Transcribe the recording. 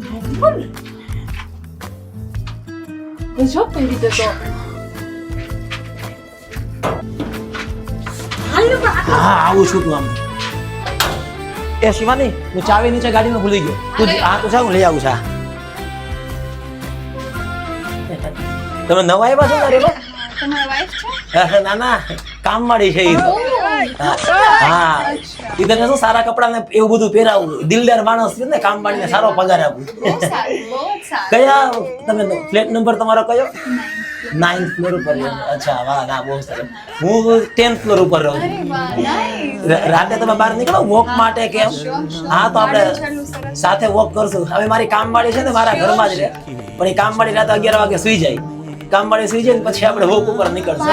ભગવાન ગજબ પહેરી દે તો હા આવું છું તું આમ એ શિવાની હું ચાવી નીચે ગાડીમાં ભૂલી ગયો તું આ તો હું લઈ આવું છું તમે નવા આવ્યા છો ને રેલો તમારા વાઈફ છે ના ના કામ વાળી છે હા. તને શું સારા કપડા ને એવું બધું પહેરાવું? દિલદાર માણસ છે ને કામવાળીને સારો પગાર આપું. કયા તમે ફ્લેટ નંબર તમારો કયો? નાઇન્થ ફ્લોર ઉપર અચ્છા વાહ ના બહુ સરસ. હું ટેન્થ ફ્લોર ઉપર રહું છું. રાતે તમે બહાર નીકળો વોક માટે કેમ હા તો આપણે સાથે વોક કરશું. હવે મારી કામવાળી છે ને મારા ઘરમાં જ રહે. પણ એ કામવાળી રાતે અગિયાર વાગે સુઈ જાય. કામવાળી સુઈ જાય પછી આપણે વોક ઉપર નીકળશું.